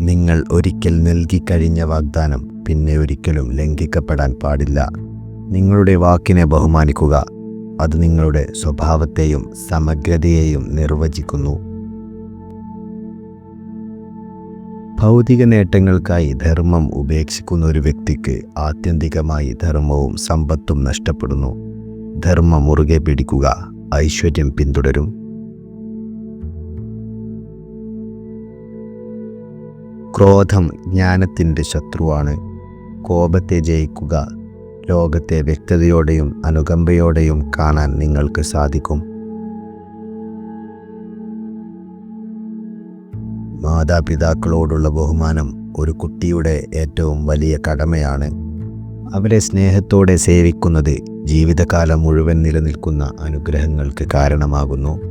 നിങ്ങൾ ഒരിക്കൽ നൽകിക്കഴിഞ്ഞ വാഗ്ദാനം പിന്നെ ഒരിക്കലും ലംഘിക്കപ്പെടാൻ പാടില്ല. നിങ്ങളുടെ വാക്കിനെ ബഹുമാനിക്കുക. അത് നിങ്ങളുടെ സ്വഭാവത്തെയും സമഗ്രതയെയും നിർവചിക്കുന്നു. ഭൗതിക നേട്ടങ്ങൾക്കായി ധർമ്മം ഉപേക്ഷിക്കുന്ന ഒരു വ്യക്തിക്ക് ആത്യന്തികമായി ധർമ്മവും സമ്പത്തും നഷ്ടപ്പെടുന്നു. ധർമ്മം മുറുകെ പിടിക്കുക. ഐശ്വര്യം പിന്തുടരും. ക്രോധം ജ്ഞാനത്തിന്റെ ശത്രുവാണ്. കോപത്തെ ജയിക്കുക ലോകത്തെ വ്യക്തതയോടെയും അനുകമ്പയോടെയും കാണാൻ നിങ്ങൾക്ക് സാധിക്കും. മാതാപിതാക്കളോടുള്ള ബഹുമാനം ഒരു കുട്ടിയുടെ ഏറ്റവും വലിയ കടമയാണ്. അവരെ സ്നേഹത്തോടെ സേവിക്കുന്നത് ജീവിതകാലം മുഴുവൻ നിലനിൽക്കുന്ന അനുഗ്രഹങ്ങൾക്ക് കാരണമാകുന്നു.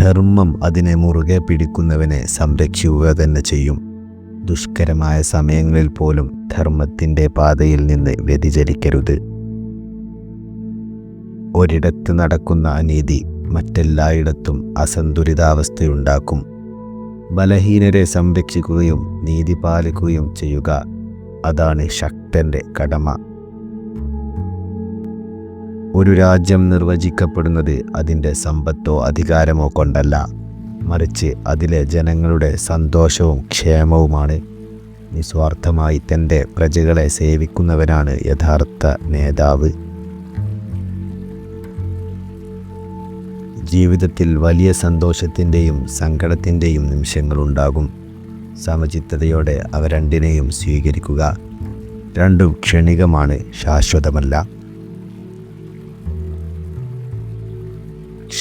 ധർമ്മം അതിനെ മുറുകെ പിടിക്കുന്നവനെ സംരക്ഷിക്കുക തന്നെ ചെയ്യും. ദുഷ്കരമായ സമയങ്ങളിൽ പോലും ധർമ്മത്തിന്റെ പാതയിൽ നിന്ന് വ്യതിചലിക്കരുത്. ഒരിടത്ത് നടക്കുന്ന അനീതി മറ്റെല്ലായിടത്തും അസന്തുലിതാവസ്ഥയുണ്ടാക്കും. ബലഹീനരെ സംരക്ഷിക്കുകയും നീതി പാലിക്കുകയും ചെയ്യുക അതാണ് ശക്തന്റെ കടമ. ഒരു രാജ്യം നിർവചിക്കപ്പെടുന്നത് അതിന്റെ സമ്പത്തോ അധികാരമോ കൊണ്ടല്ല. മറിച്ച് അതിലെ ജനങ്ങളുടെ സന്തോഷവും ക്ഷേമവുമാണ്. നിസ്വാർത്ഥമായി തന്റെ പ്രജകളെ സേവിക്കുന്നവനാണ് യഥാർത്ഥ നേതാവ്. ജീവിതത്തിൽ വലിയ സന്തോഷത്തിന്റെയും സങ്കടത്തിന്റെയും നിമിഷങ്ങളുണ്ടാകും. സമചിത്തതയോടെ അവ രണ്ടിനെയും സ്വീകരിക്കുക. രണ്ടും ക്ഷണികമാണ് ശാശ്വതമല്ല.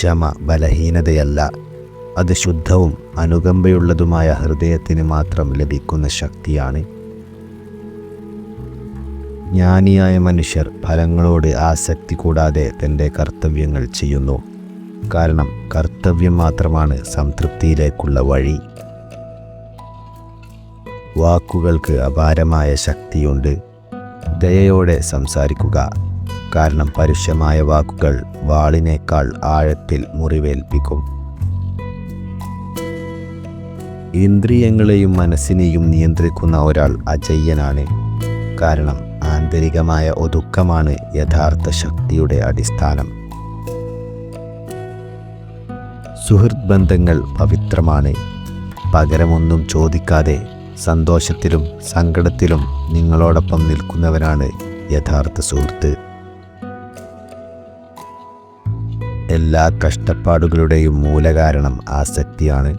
ക്ഷമ ബലഹീനതയല്ല. അത് ശുദ്ധവും അനുകമ്പയുള്ളതുമായ ഹൃദയത്തിന് മാത്രം ലഭിക്കുന്ന ശക്തിയാണ്. ജ്ഞാനിയായ മനുഷ്യർ ഫലങ്ങളോട് ആസക്തി കൂടാതെ തന്റെ കർത്തവ്യങ്ങൾ ചെയ്യുന്നു. കാരണം കർത്തവ്യം മാത്രമാണ് സംതൃപ്തിയിലേക്കുള്ള വഴി. വാക്കുകൾക്ക് അപാരമായ ശക്തിയുണ്ട്. ദയയോടെ സംസാരിക്കുക. കാരണം പരുഷമായ വാക്കുകൾ വാളിനേക്കാൾ ആഴത്തിൽ മുറിവേൽപ്പിക്കും. ഇന്ദ്രിയങ്ങളെയും മനസ്സിനെയും നിയന്ത്രിക്കുന്ന ഒരാൾ അജയ്യനാണ്. കാരണം ആന്തരികമായ ഒതുക്കമാണ് യഥാർത്ഥ ശക്തിയുടെ അടിസ്ഥാനം. സുഹൃത് ബന്ധങ്ങൾ പവിത്രമാണ്. പകരമൊന്നും ചോദിക്കാതെ സന്തോഷത്തിലും സങ്കടത്തിലും നിങ്ങളോടൊപ്പം നിൽക്കുന്നവനാണ് യഥാർത്ഥ സുഹൃത്ത്. എല്ലാ കഷ്ടപ്പാടുകളുടെയും മൂലകാരണം ആസക്തിയാണ്.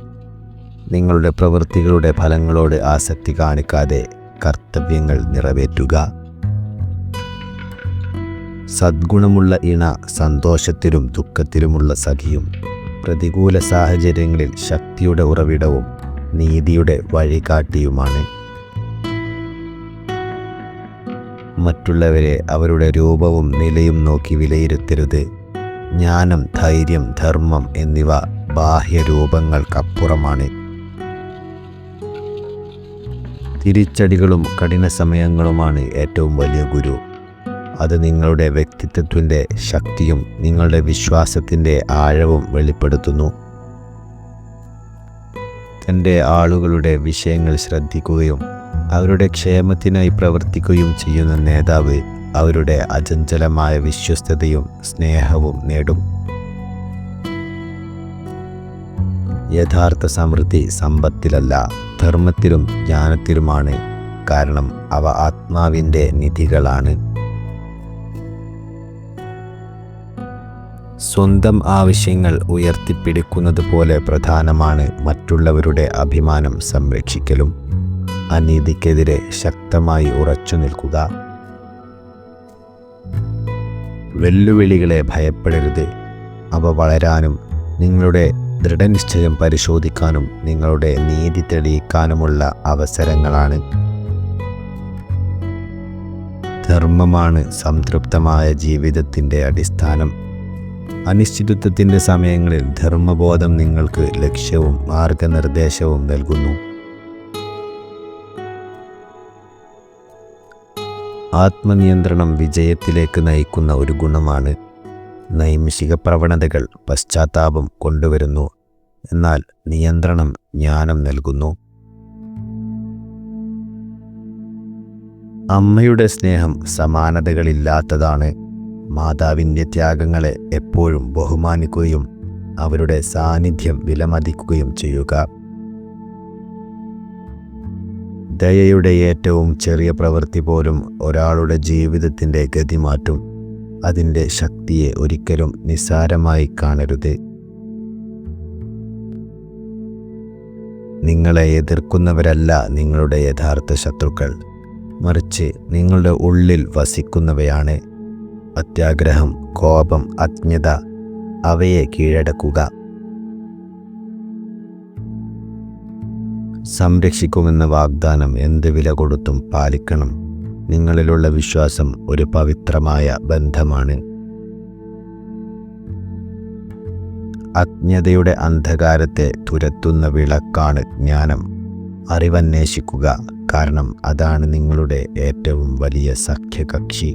നിങ്ങളുടെ പ്രവൃത്തികളുടെ ഫലങ്ങളോട് ആസക്തി കാണിക്കാതെ കർത്തവ്യങ്ങൾ നിറവേറ്റുക. സദ്ഗുണമുള്ള ഇണ സന്തോഷത്തിലും ദുഃഖത്തിലുമുള്ള സഖിയും പ്രതികൂല സാഹചര്യങ്ങളിൽ ശക്തിയുടെ ഉറവിടവും നീതിയുടെ വഴികാട്ടിയുമാണ്. മറ്റുള്ളവരെ അവരുടെ രൂപവും നിലയും നോക്കി വിലയിരുത്തരുത്. ജ്ഞാനം ധൈര്യം ധർമ്മം എന്നിവ ബാഹ്യരൂപങ്ങൾക്കപ്പുറമാണ്. തിരിച്ചടികളും കഠിന സമയങ്ങളുമാണ് ഏറ്റവും വലിയ ഗുരു. അത് നിങ്ങളുടെ വ്യക്തിത്വത്തിന്റെ ശക്തിയും നിങ്ങളുടെ വിശ്വാസത്തിന്റെ ആഴവും വെളിപ്പെടുത്തുന്നു. തന്റെ ആളുകളുടെ വിഷയങ്ങൾ ശ്രദ്ധിക്കുകയും അവരുടെ ക്ഷേമത്തിനായി പ്രവർത്തിക്കുകയും ചെയ്യുന്ന നേതാവ് അവരുടെ അചഞ്ചലമായ വിശ്വസ്തതയും സ്നേഹവും നേടും. യഥാർത്ഥ സമൃദ്ധി സമ്പത്തിലല്ല ധർമ്മത്തിലും ജ്ഞാനത്തിലുമാണ് കാരണം അവ ആത്മാവിന്റെ നിധികളാണ്. സ്വന്തം ആവശ്യങ്ങൾ ഉയർത്തിപ്പിടിക്കുന്നത് പോലെ പ്രധാനമാണ് മറ്റുള്ളവരുടെ അഭിമാനം സംരക്ഷിക്കലും. അനീതിക്കെതിരെ ശക്തമായി ഉറച്ചു നിൽക്കുക വെല്ലുവിളികളെ ഭയപ്പെടരുത്. അവ വളരാനും നിങ്ങളുടെ ദൃഢനിശ്ചയം പരിശോധിക്കാനും നിങ്ങളുടെ നീതി തെളിയിക്കാനുമുള്ള അവസരങ്ങളാണ്. ധർമ്മമാണ് സംതൃപ്തമായ ജീവിതത്തിന്റെ അടിസ്ഥാനം. അനിശ്ചിതത്വത്തിന്റെ സമയങ്ങളിൽ ധർമ്മബോധം നിങ്ങൾക്ക് ലക്ഷ്യവും മാർഗനിർദ്ദേശവും നൽകുന്നു. ആത്മനിയന്ത്രണം വിജയത്തിലേക്ക് നയിക്കുന്ന ഒരു ഗുണമാണ് നൈമിഷിക പ്രവണതകൾ പശ്ചാത്താപം കൊണ്ടുവരുന്നു. എന്നാൽ നിയന്ത്രണം ജ്ഞാനം നൽകുന്നു. അമ്മയുടെ സ്നേഹം സമാനതകളില്ലാത്തതാണ്. മാതാവിന്റെ ത്യാഗങ്ങളെ എപ്പോഴും ബഹുമാനിക്കുകയും അവരുടെ സാന്നിധ്യം വിലമതിക്കുകയും ചെയ്യുക. ദയയുടെ ഏറ്റവും ചെറിയ പ്രവൃത്തി പോലും ഒരാളുടെ ജീവിതത്തിന്റെ ഗതി മാറ്റും അതിന്റെ ശക്തിയെ ഒരിക്കലും നിസ്സാരമായി കാണരുത്. നിങ്ങളെ എതിർക്കുന്നവരല്ല നിങ്ങളുടെ യഥാർത്ഥ ശത്രുക്കൾ. മറിച്ച് നിങ്ങളുടെ ഉള്ളിൽ വസിക്കുന്നവയാണ് അത്യാഗ്രഹം കോപം അജ്ഞത അവയെ കീഴടക്കുക. സംരക്ഷിക്കുമെന്ന വാഗ്ദാനം എന്ത് വില കൊടുത്തും പാലിക്കണം. നിങ്ങളിലുള്ള വിശ്വാസം ഒരു പവിത്രമായ ബന്ധമാണ്. അജ്ഞതയുടെ അന്ധകാരത്തെ തുരത്തുന്ന വിളക്കാണ് ജ്ഞാനം. അറിവന്വേഷിക്കുക കാരണം അതാണ് നിങ്ങളുടെ ഏറ്റവും വലിയ സഖ്യകക്ഷി.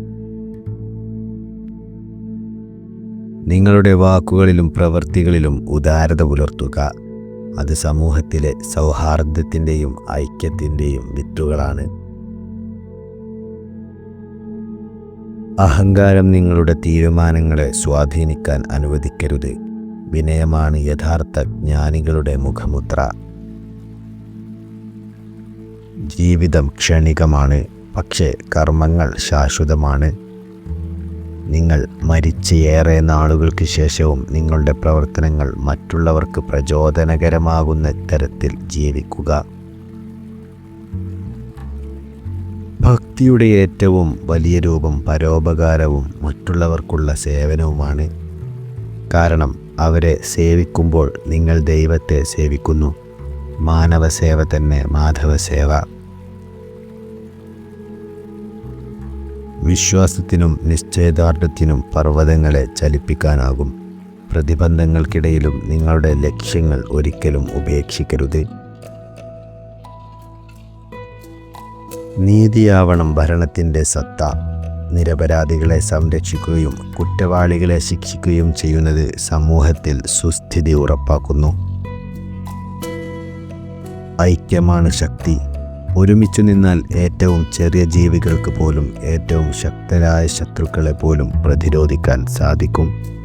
നിങ്ങളുടെ വാക്കുകളിലും പ്രവൃത്തികളിലും ഉദാരത പുലർത്തുക. അത് സമൂഹത്തിലെ സൗഹാർദ്ദത്തിന്റെയും ഐക്യത്തിന്റെയും വിത്തുകളാണ്. അഹങ്കാരം നിങ്ങളുടെ തീരുമാനങ്ങളെ സ്വാധീനിക്കാൻ അനുവദിക്കരുത്. വിനയമാണ് യഥാർത്ഥ ജ്ഞാനികളുടെ മുഖമുദ്ര. ജീവിതം ക്ഷണികമാണ് പക്ഷേ കർമ്മങ്ങൾ ശാശ്വതമാണ്. നിങ്ങൾ മരിച്ച ഏറെ നാളുകൾക്ക് ശേഷവും നിങ്ങളുടെ പ്രവർത്തനങ്ങൾ മറ്റുള്ളവർക്ക് പ്രചോദനകരമാകുന്ന തരത്തിൽ ജീവിക്കുക. ഭക്തിയുടെ ഏറ്റവും വലിയ രൂപം പരോപകാരവും മറ്റുള്ളവർക്കുള്ള സേവനവുമാണ്. കാരണം അവരെ സേവിക്കുമ്പോൾ നിങ്ങൾ ദൈവത്തെ സേവിക്കുന്നു. മാനവസേവ തന്നെ മാധവസേവ. വിശ്വാസത്തിനും നിശ്ചയദാർഢ്യത്തിനും പർവതങ്ങളെ ചലിപ്പിക്കാനാകും. പ്രതിബന്ധങ്ങൾക്കിടയിലും നിങ്ങളുടെ ലക്ഷ്യങ്ങൾ ഒരിക്കലും ഉപേക്ഷിക്കരുത്. നീതിയാവണം ഭരണത്തിന്റെ സത്ത. നിരപരാധികളെ സംരക്ഷിക്കുകയും കുറ്റവാളികളെ ശിക്ഷിക്കുകയും ചെയ്യുന്നത് സമൂഹത്തിൽ സുസ്ഥിതി ഉറപ്പാക്കുന്നു. ഐക്യമാണ് ശക്തി. ഒരുമിച്ചു നിന്നാൽ ഏറ്റവും ചെറിയ ജീവികൾക്ക് പോലും ഏറ്റവും ശക്തരായ ശത്രുക്കളെ പോലും പ്രതിരോധിക്കാൻ സാധിക്കും.